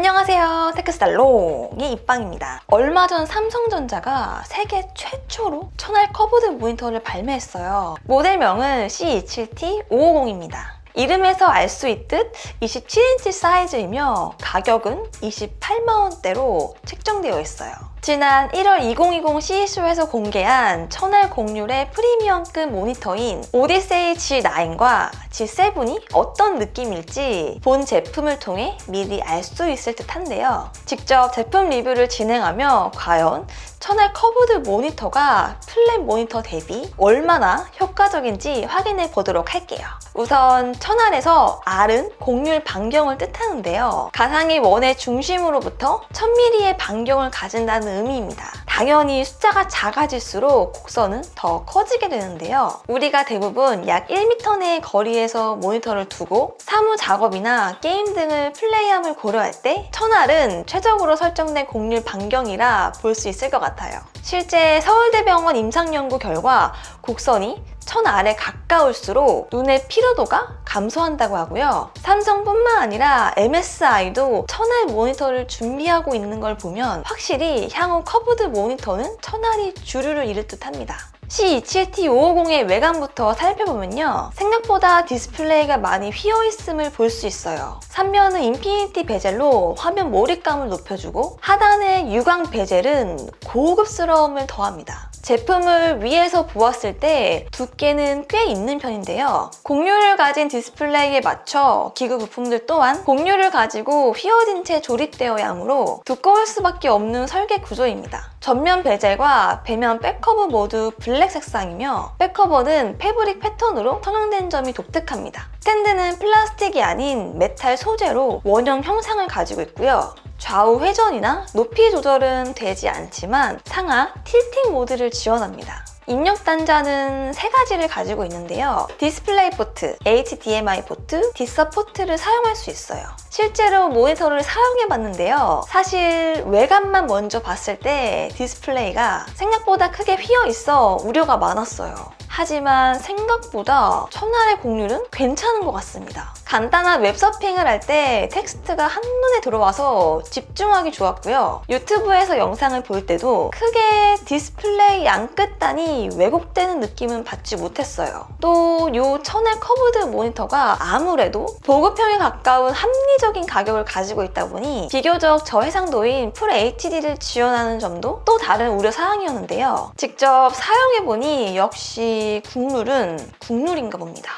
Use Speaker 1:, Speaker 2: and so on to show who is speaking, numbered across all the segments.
Speaker 1: 안녕하세요. 테크스달롱의 입방입니다. 얼마 전 삼성전자가 세계 최초로 천알 커브드 모니터를 발매했어요. 모델명은 C27T550입니다. 이름에서 알 수 있듯 27인치 사이즈이며 가격은 28만원대로 책정되어 있어요. 지난 1월 2020 CES에서 공개한 천알 공률의 프리미엄급 모니터인 오디세이 G9과 G7이 어떤 느낌일지 본 제품을 통해 미리 알 수 있을 듯 한데요. 직접 제품 리뷰를 진행하며 과연 천알 커브드 모니터가 플랫 모니터 대비 얼마나 효과적인지 확인해 보도록 할게요. 우선 천알에서 R은 공률 반경을 뜻하는데요. 가상의 원의 중심으로부터 1000mm의 반경을 가진다는 의미입니다. 당연히 숫자가 작아질수록 곡선은 더 커지게 되는데요. 우리가 대부분 약 1m 내의 거리에서 모니터를 두고 사무 작업이나 게임 등을 플레이함을 고려할 때 천알은 최적으로 설정된 공률 반경이라 볼 수 있을 것 같아요. 실제 서울대병원 임상연구 결과 곡선이 천 알에 가까울수록 눈의 피로도가 감소한다고 하고요. 삼성뿐만 아니라 MSI도 천알 모니터를 준비하고 있는 걸 보면 확실히 향후 커브드 모니터는 천알이 주류를 이룰 듯 합니다. C27T550의 외관부터 살펴보면요. 생각보다 디스플레이가 많이 휘어있음을 볼 수 있어요. 3면은 인피니티 베젤로 화면 몰입감을 높여주고 하단의 유광 베젤은 고급스러움을 더합니다. 제품을 위에서 보았을 때 두께는 꽤 있는 편인데요. 공률을 가진 디스플레이에 맞춰 기구 부품들 또한 공률을 가지고 휘어진 채 조립되어야 하므로 두꺼울 수밖에 없는 설계 구조입니다. 전면 베젤과 배면 백커버 모두 블랙 색상이며 백커버는 패브릭 패턴으로 성형된 점이 독특합니다. 스탠드는 플라스틱이 아닌 메탈 소재로 원형 형상을 가지고 있고요. 좌우 회전이나 높이 조절은 되지 않지만 상하 틸팅 모드를 지원합니다. 입력 단자는 세 가지를 가지고 있는데요. 디스플레이 포트, HDMI 포트, 디서 포트를 사용할 수 있어요. 실제로 모니터를 사용해 봤는데요. 사실 외관만 먼저 봤을 때 디스플레이가 생각보다 크게 휘어 있어 우려가 많았어요. 하지만 생각보다 천알의 공률은 괜찮은 것 같습니다. 간단한 웹서핑을 할 때 텍스트가 한눈에 들어와서 집중하기 좋았고요. 유튜브에서 영상을 볼 때도 크게 디스플레이 양끝단이 왜곡되는 느낌은 받지 못했어요. 또 이 천알 커브드 모니터가 아무래도 보급형에 가까운 합리적인 가격을 가지고 있다 보니 비교적 저해상도인 풀 HD를 지원하는 점도 또 다른 우려 사항이었는데요. 직접 사용해보니 역시 국룰은 국룰인가 봅니다.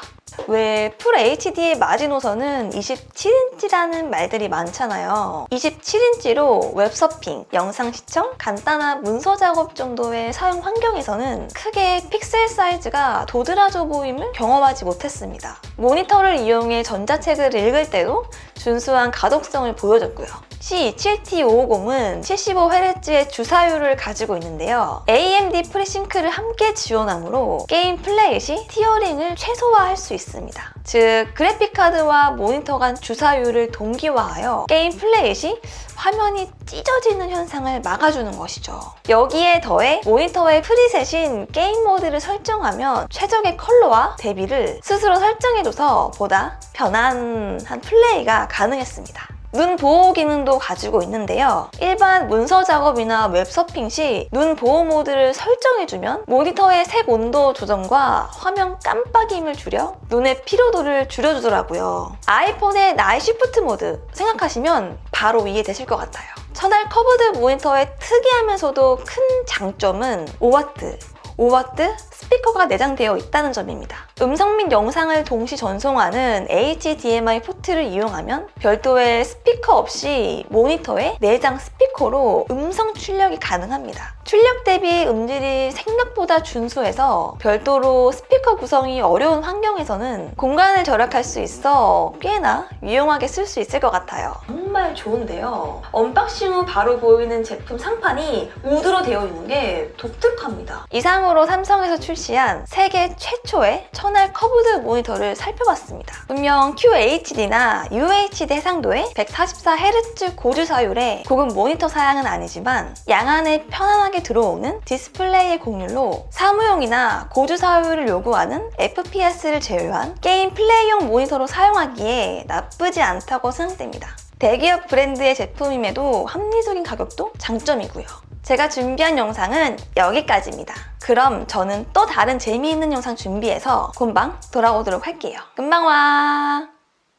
Speaker 1: 왜 풀 HD의 마지노선은 27인치라는 말들이 많잖아요. 27인치로 웹서핑, 영상 시청, 간단한 문서 작업 정도의 사용 환경에서는 크게 픽셀 사이즈가 도드라져 보임을 경험하지 못했습니다. 모니터를 이용해 전자책을 읽을 때도 준수한 가독성을 보여줬고요. C27T550은 75Hz의 주사율을 가지고 있는데요. AMD 프리싱크를 함께 지원하므로 게임 플레이 시 티어링을 최소화할 수 있습니다. 즉, 그래픽카드와 모니터 간 주사율을 동기화하여 게임 플레이 시 화면이 찢어지는 현상을 막아주는 것이죠. 여기에 더해 모니터의 프리셋인 게임 모드를 설정하면 최적의 컬러와 대비를 스스로 설정해줘서 보다 편안한 플레이가 가능했습니다. 눈 보호 기능도 가지고 있는데요. 일반 문서 작업이나 웹 서핑 시 눈 보호 모드를 설정해주면 모니터의 색 온도 조정과 화면 깜빡임을 줄여 눈의 피로도를 줄여주더라고요. 아이폰의 나이 시프트 모드 생각하시면 바로 이해되실 것 같아요. 천알 커브드 모니터의 특이하면서도 큰 장점은 5W, 5W 스피커가 내장되어 있다는 점입니다. 음성 및 영상을 동시 전송하는 HDMI 포트를 이용하면 별도의 스피커 없이 모니터에 내장 스피커로 음성 출력이 가능합니다. 출력 대비 음질이 생각보다 준수해서 별도로 스피커 구성이 어려운 환경에서는 공간을 절약할 수 있어 꽤나 유용하게 쓸 수 있을 것 같아요. 정말 좋은데요. 언박싱 후 바로 보이는 제품 상판이 우드로 되어 있는 게 독특합니다. 이상으로 삼성에서 출시한 세계 최초의 천알 커브드 모니터를 살펴봤습니다. 분명 QHD나 UHD 해상도의 144Hz 고주 사율의 고급 모니터 사양은 아니지만 양안에 편안하게 들어오는 디스플레이의 공률로 사무용이나 고주 사율을 요구하는 FPS를 제외한 게임 플레이용 모니터로 사용하기에 나쁘지 않다고 생각됩니다. 대기업 브랜드의 제품임에도 합리적인 가격도 장점이고요. 제가 준비한 영상은 여기까지입니다. 그럼 저는 또 다른 재미있는 영상 준비해서 금방 돌아오도록 할게요. 금방 와!